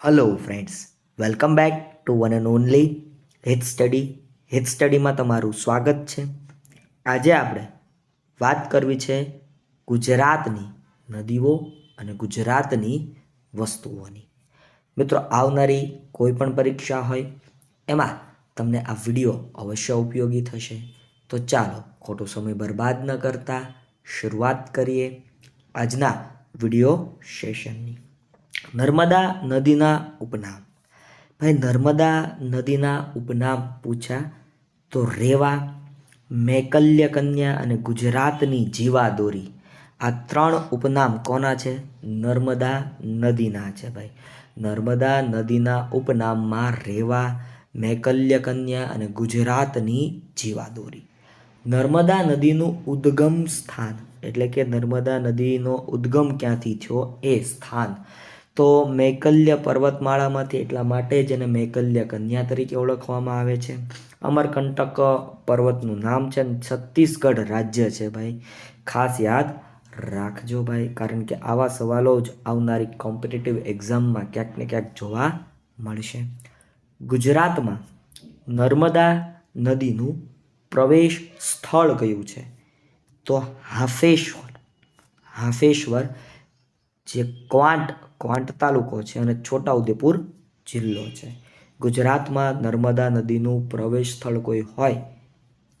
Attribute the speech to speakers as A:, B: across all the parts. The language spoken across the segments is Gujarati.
A: Hello friends welcome back to one and only hit study hit સ્ટડીમાં તમારું સ્વાગત છે. આજે આપણે વાત કરવી છે ગુજરાતની નદીઓ અને ગુજરાતની વસ્તુઓની. મિત્રો, આવનારી કોઈ પણ પરીક્ષા હોય, એમાં તમને આ વીડિયો અવશ્ય ઉપયોગી થશે. તો ચાલો ખોટો સમય બરબાદ ન કરતા શરૂઆત કરીએ આજના વીડિયો સેશનની. નર્મદા નદીના ઉપનામ. ભાઈ, નર્મદા નદીના ઉપનામ પૂછ્યા તો રેવા મેકલ્ય કન્યા અને ગુજરાતની જીવાદોરી. આ ત્રણ ઉપનામ કોના છે? નર્મદા નદીના છે ભાઈ. નર્મદા નદીના ઉપનામમાં રેવા મેકલ્ય કન્યા અને ગુજરાતની જીવાદોરી. નર્મદા નદીનું ઉદ્ગમ સ્થાન, એટલે કે નર્મદા નદીનો ઉદ્ગમ ક્યાંથી થયો? એ સ્થાન. તો મૈકલ્ય પર્વતમાળામાંથી એટલા માટે જ એને મૈકલ્ય કન્યા તરીકે ઓળખવામાં આવે છે. અમરકંટક પર્વતનું નામ છે છત્તીસગઢ રાજ્ય છે ભાઈ. ખાસ યાદ રાખજો ભાઈ, કારણ કે આવા સવાલો જ આવનારી કોમ્પિટિટિવ એક્ઝામમાં ક્યાંક ને ક્યાંક જોવા મળશે. ગુજરાતમાં નર્મદા નદીનું પ્રવેશ સ્થળ કયું છે. તો હાફેશ્વર હાફેશ્વર જે ક્વાંટ ક્વાંટ તાલુકો છે અને છોટાઉદેપુર જિલ્લો છે. ગુજરાતમાં નર્મદા નદીનું પ્રવેશ સ્થળ કોઈ હોય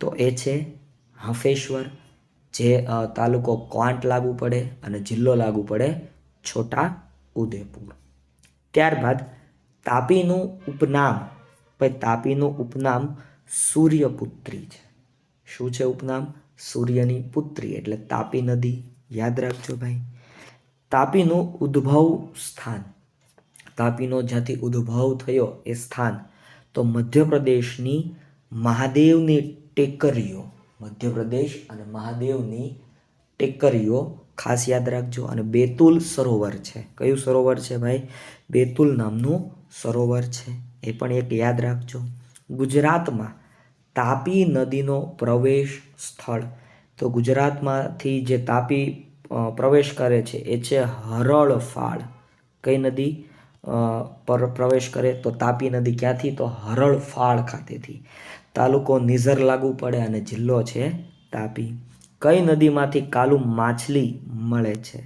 A: તો એ છે હાફેશ્વર, જે તાલુકો ક્વાંટ લાગુ પડે અને જિલ્લો લાગુ પડે છોટા ઉદેપુર ત્યારબાદ તાપીનું ઉપનામ ભાઈ તાપીનું ઉપનામ સૂર્યપુત્રી છે. શું છે ઉપનામ? સૂર્યની પુત્રી, એટલે તાપી નદી. યાદ રાખજો ભાઈ. તાપીનું ઉદ્ભવ સ્થાન. તાપીનો જ્યાંથી ઉદ્ભવ થયો એ સ્થાન તો મધ્યપ્રદેશની મહાદેવની ટેકરીઓ. મધ્યપ્રદેશ અને મહાદેવની ટેકરીઓ ખાસ યાદ રાખજો. અને બેતુલ સરોવર છે. કયું સરોવર છે ભાઈ? બેતુલ નામનું સરોવર છે. એ પણ એક યાદ રાખજો. ગુજરાતમાં તાપી નદીનો પ્રવેશ સ્થળ. તો ગુજરાતમાંથી જે તાપી પ્રવેશ કરે છે, એ છે હરળફાળ. કઈ નદી? પર પ્રવેશ કરે તો તાપી નદી ક્યાંથી? તો હરળફાળ ખાતેથી. તાલુકો નિઝર લાગુ પડે અને જિલ્લો છે તાપી. કઈ નદીમાંથી કાલુ માછલી મળે છે?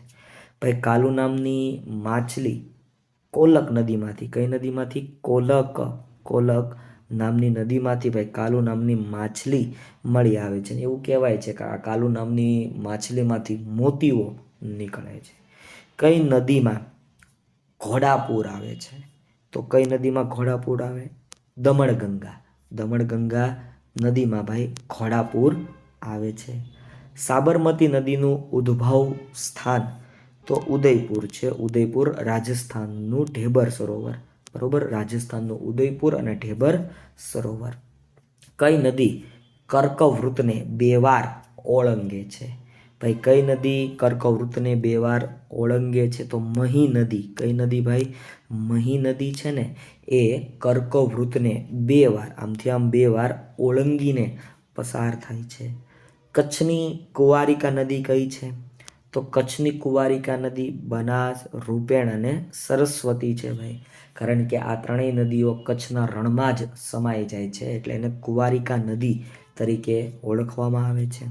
A: ભાઈ, કાલુ નામની માછલી કોલક નદીમાંથી. કઈ નદીમાંથી? કોલક. કોલક નામની નદીમાંથી ભાઈ કાલુ નામની માછલી મળી આવે છે. એવું કહેવાય છે કે આ કાલુ નામની માછલીમાંથી મોતીઓ નીકળે છે. કઈ નદીમાં ઘોડાપુર આવે છે? તો કઈ નદીમાં ઘોડાપુર આવે? દમણગંગા. દમણગંગા નદીમાં ભાઈ ઘોડાપુર આવે છે. સાબરમતી નદીનું ઉદ્ભવ સ્થાન તો ઉદયપુર છે. ઉદયપુર રાજસ્થાનનું ઢેબર સરોવર. બરોબર? રાજસ્થાનનું ઉદયપુર અને ઢેબર સરોવર. કઈ નદી કર્કવૃતને બે વાર ઓળંગે છે? ભાઈ, કઈ નદી કર્કવૃતને બે વાર ઓળંગે છે? તો મહી નદી. કઈ નદી ભાઈ? મહી નદી છે ને, એ કર્કવૃતને બે વાર, આમથી આમ બે વાર ઓળંગીને પસાર થાય છે. કચ્છની કુવારિકા નદી કઈ છે? તો કચ્છની કુંવારિકા નદી, બનાસ, રૂપેણ અને સરસ્વતી છે ભાઈ. કારણ કે આ ત્રણેય નદીઓ કચ્છના રણમાં જ સમાઈ જાય છે એટલે એને કુંવારિકા નદી તરીકે ઓળખવામાં આવે છે.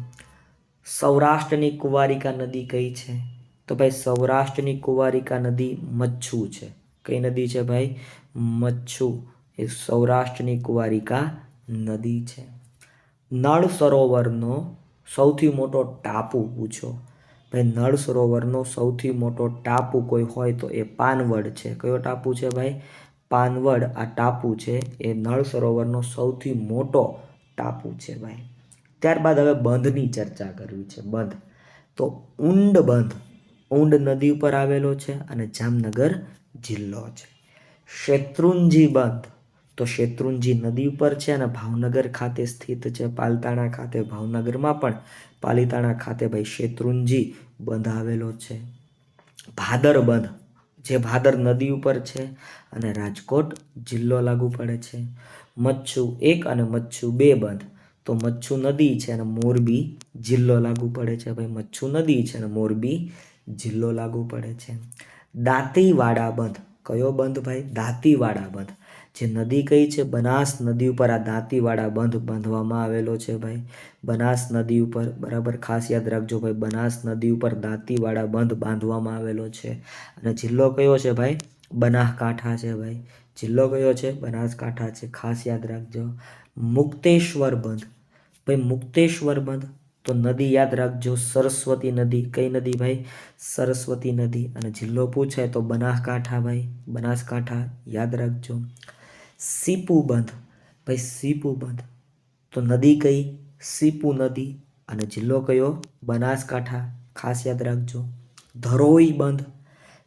A: સૌરાષ્ટ્રની કુંવારિકા નદી કઈ છે? તો ભાઈ સૌરાષ્ટ્રની કુંવારિકા નદી મચ્છુ છે. કઈ નદી છે ભાઈ? મચ્છુ. એ સૌરાષ્ટ્રની કુંવારિકા નદી છે. નળ સરોવરનો સૌથી મોટો ટાપુ પૂછો. ભાઈ નળ સરોવરનો સૌથી મોટો ટાપુ કોઈ હોય તો એ પાનવડ છે. કયો ટાપુ છે ભાઈ? પાનવડ. આ ટાપુ છે એ નળ સરોવરનો સૌથી મોટો ટાપુ છે ભાઈ. ત્યારબાદ હવે બંધની ચર્ચા કરવી છે, બંધ. તો ઊંડ બંધ ઊંડ નદી ઉપર આવેલો છે અને જામનગર જિલ્લો છે. શેત્રુંજી બંધ. તો શેત્રુંજી નદી ઉપર છે અને ભાવનગર ખાતે સ્થિત છે. પાલતાણા ખાતે, ભાવનગરમાં પણ પાલિતાણા ખાતે ભાઈ શેત્રુંજી બંધ આવેલો છે. ભાદર બંધ જે ભાદર નદી ઉપર છે અને રાજકોટ જિલ્લો લાગુ પડે છે. મચ્છુ એક અને મચ્છુ બે બંધ. તો મચ્છુ નદી છે અને મોરબી જિલ્લો લાગુ પડે છે. ભાઈ મચ્છુ નદી છે અને મોરબી જિલ્લો લાગુ પડે છે. દાંતીવાડા બંધ. કયો બંધ ભાઈ? દાંતીવાડા બંધ. જે નદી કઈ છે? બનાસ નદી ઉપર આ દાંતીવાડા બંધ બાંધવામાં આવેલો છે ભાઈ. બનાસ નદી ઉપર, બરાબર ખાસ યાદ રાખજો ભાઈ, બનાસ નદી ઉપર દાંતીવાડા બંધ બાંધવામાં આવેલો છે. અને જિલ્લો કયો છે ભાઈ? બનાસકાંઠા છે ભાઈ. જિલ્લો કયો છે? બનાસકાંઠા છે. ખાસ યાદ રાખજો. મુક્તેશ્વર બંધ. ભાઈ, મુક્તેશ્વર બંધ. તો નદી યાદ રાખજો. સરસ્વતી નદી. કઈ નદી ભાઈ? સરસ્વતી નદી. અને જિલ્લો પૂછાય તો બનાસકાંઠા ભાઈ. બનાસકાંઠા યાદ રાખજો. સીપુ બંધ. ભાઈ, સીપુ બંધ. તો નદી કઈ? સીપુ નદી. અને જિલ્લો કયો? બનાસકાંઠા. ખાસ યાદ રાખજો. ધરોઈ બંધ.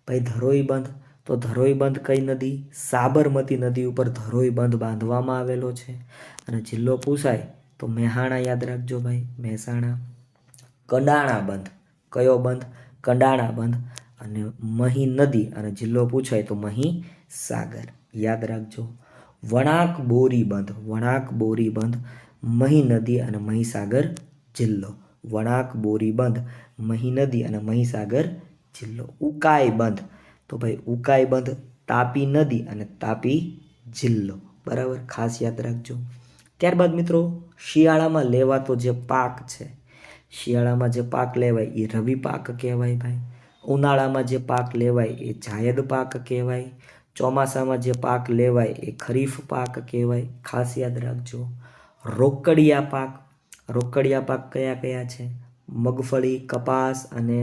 A: ભાઈ, ધરોઈ બંધ. તો ધરોઈ બંધ કઈ નદી? સાબરમતી નદી ઉપર ધરોઈ બંધ બાંધવામાં આવેલો છે. અને જિલ્લો પૂછાય તો મહેસાણા યાદ રાખજો ભાઈ. મહેસાણા કંડાણા બંધ. કયો બંધ? કંડાણા બંધ. અને મહી નદી. અને જિલ્લો પૂછાય તો મહી સાગર. યાદ રાખજો. વણાક બોરી બંધ, વણાક બોરી મહી નદી અને મહીસાગર જિલ્લો. વણાક બોરી બંધ, મહી નદી અને મહીસાગર જિલ્લો. ઉકાઈ બંધ. તો ભાઈ, ઉકાઈ બંધ, તાપી નદી અને તાપી જિલ્લો. બરાબર, ખાસ યાદ રાખજો. ત્યારબાદ મિત્રો, શિયાળામાં લેવાતો જે પાક છે, શિયાળામાં જે પાક લેવાય એ રવિ પાક કહેવાય ભાઈ. ઉનાળામાં જે પાક લેવાય એ જાયદ પાક કહેવાય. ચોમાસામાં જે પાક લેવાય એ ખરીફ પાક કહેવાય. ખાસ યાદ રાખજો. રોકડિયા પાક. રોકડિયા પાક કયા કયા છે? મગફળી, કપાસ અને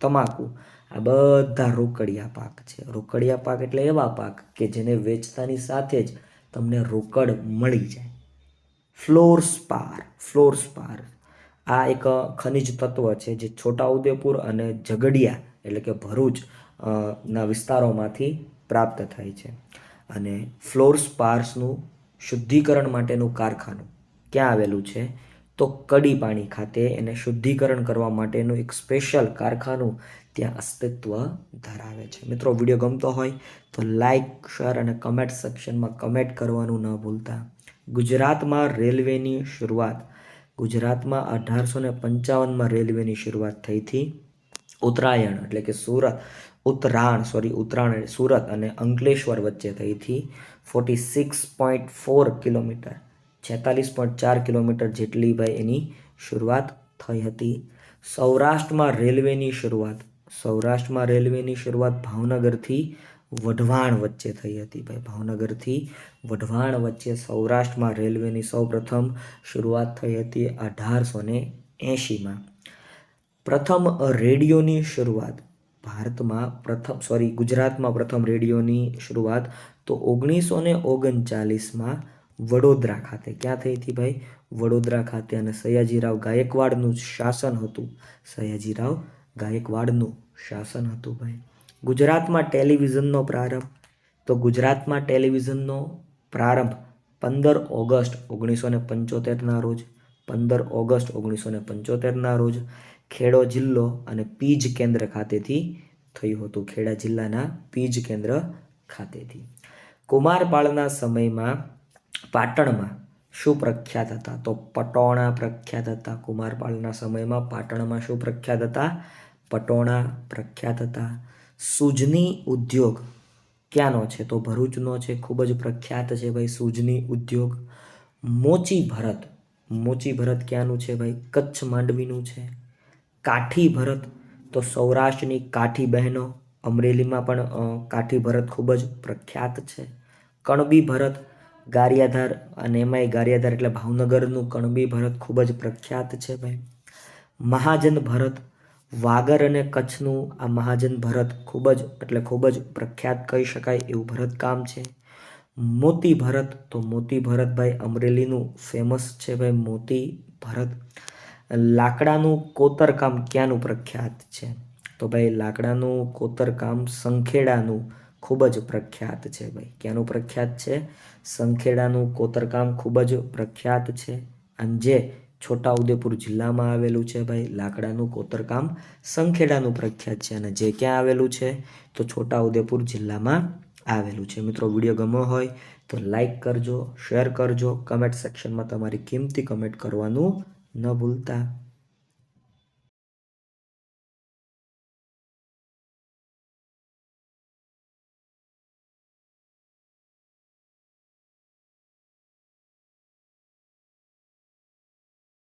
A: તમાકુ. આ બધા રોકડિયા પાક છે. રોકડિયા પાક એટલે એવા પાક કે જેને વેચતાની સાથે જ તમને રોકડ મળી જાય. Fluorspar. Fluorspar. આ એક ખનિજ તત્વ છે જે છોટાઉદેપુર અને ઝઘડિયા એટલે કે ભરૂચ ના વિસ્તારોમાંથી પ્રાપ્ત થાય છે. અને ફ્લોર સ્પાર્સનું શુદ્ધિકરણ માટેનું કારખાનું ક્યાં આવેલું છે? તો કડી પાણી ખાતે એને શુદ્ધિકરણ કરવા માટેનું એક સ્પેશિયલ કારખાનું ત્યાં અસ્તિત્વ ધરાવે છે. મિત્રો, વીડિયો ગમતો હોય તો લાઇક શેર અને કમેન્ટ સેક્શનમાં કમેન્ટ કરવાનું ન ભૂલતા. ગુજરાતમાં રેલવેની શરૂઆત, ગુજરાતમાં અઢારસો ને પંચાવનમાં રેલવેની શરૂઆત થઈ હતી. ઉત્તરાયણ એટલે કે સુરત. ઉત્તરાયણ સોરી ઉત્તરાયણ સુરત અને અંકલેશ્વર વચ્ચે થઈ હતી forty six point four kilometre. છેતાલીસ પોઈન્ટ ચાર કિલોમીટર જેટલી ભાઈ એની શરૂઆત થઈ હતી. સૌરાષ્ટ્રમાં રેલવેની શરૂઆત. સૌરાષ્ટ્રમાં રેલવેની શરૂઆત ભાવનગરથી વઢવાણ વચ્ચે થઈ હતી ભાઈ. ભાવનગરથી વઢવાણ વચ્ચે સૌરાષ્ટ્રમાં રેલવેની સૌપ્રથમ શરૂઆત થઈ હતી અઢારસો ને એંશીમાં. પ્રથમ રેડિયોની શરૂઆત. ભારતમાં પ્રથમ સોરી ગુજરાતમાં પ્રથમ રેડિયોની શરૂઆત તો ઓગણીસો ને ઓગણચાલીસમાં વડોદરા ખાતે. ક્યાં થઈ હતી ભાઈ? વડોદરા ખાતે અને સયાજીરાવ ગાયકવાડનું શાસન હતું. સયાજીરાવ ગાયકવાડનું શાસન હતું ભાઈ. ગુજરાતમાં ટેલિવિઝનનો પ્રારંભ. તો ગુજરાતમાં ટેલિવિઝનનો પ્રારંભ પંદર ઓગસ્ટ ઓગણીસો ને પંચોતેરના રોજ. પંદર ઓગસ્ટ ઓગણીસો ને પંચોતેરના રોજ ખેડો જિલ્લો અને પીજ કેન્દ્ર ખાતેથી થયું હતું. ખેડા જિલ્લાના પીજ કેન્દ્ર ખાતેથી. કુમારપાળના સમયમાં પાટણમાં શું પ્રખ્યાત હતા? તો પટોણા પ્રખ્યાત હતા. કુમારપાળના સમયમાં પાટણમાં શું પ્રખ્યાત હતા? પટોણા પ્રખ્યાત હતા. સુજની ઉદ્યોગ ક્યાંનો છે? તો ભરૂચનો છે. ખૂબ જ પ્રખ્યાત છે ભાઈ સુજની ઉદ્યોગ. મોચી ભરત મોચી ભરત ક્યાંનું છે ભાઈ? કચ્છ માંડવીનું છે. કાઠી ભરત તો સૌરાષ્ટ્રની કાઠી બહેનો, અમરેલીમાં પણ કાઠી ભરત ખૂબ જ પ્રખ્યાત છે. કણબી ભરત, ગારિયાધાર અને એમાંય ગારિયાધાર એટલે ભાવનગરનું કણબી ભરત ખૂબ જ પ્રખ્યાત છે ભાઈ. મહાજન ભરત, વાગર અને કચ્છનું આ મહાજન ભરત ખૂબ જ, એટલે ખૂબ જ પ્રખ્યાત કહી શકાય એવું ભરતકામ છે. મોતી ભરત, તો મોતી ભરતભાઈ અમરેલીનું ફેમસ છે ભાઈ મોતી ભરત. લાકડાનું કોતરકામ ક્યાંનું પ્રખ્યાત છે? તો ભાઈ લાકડાનું કોતરકામ સંખેડાનું ખૂબ જ પ્રખ્યાત છે ભાઈ. ક્યાંનું પ્રખ્યાત છે? સંખેડાનું કોતરકામ ખૂબ જ પ્રખ્યાત છે. અને જે છોટાઉદેપુર જિલ્લામાં આવેલું છે ભાઈ, લાકડાનું કોતરકામ સંખેડાનું પ્રખ્યાત છે. અને જે ક્યાં આવેલું છે? તો છોટાઉદેપુર જિલ્લામાં આવેલું છે. મિત્રો, વીડિયો ગમ્યો હોય તો લાઈક કરજો શેર કરજો. કમેન્ટ સેક્શનમાં તમારી કિંમતી કમેન્ટ કરવાનું ન ભૂલતા.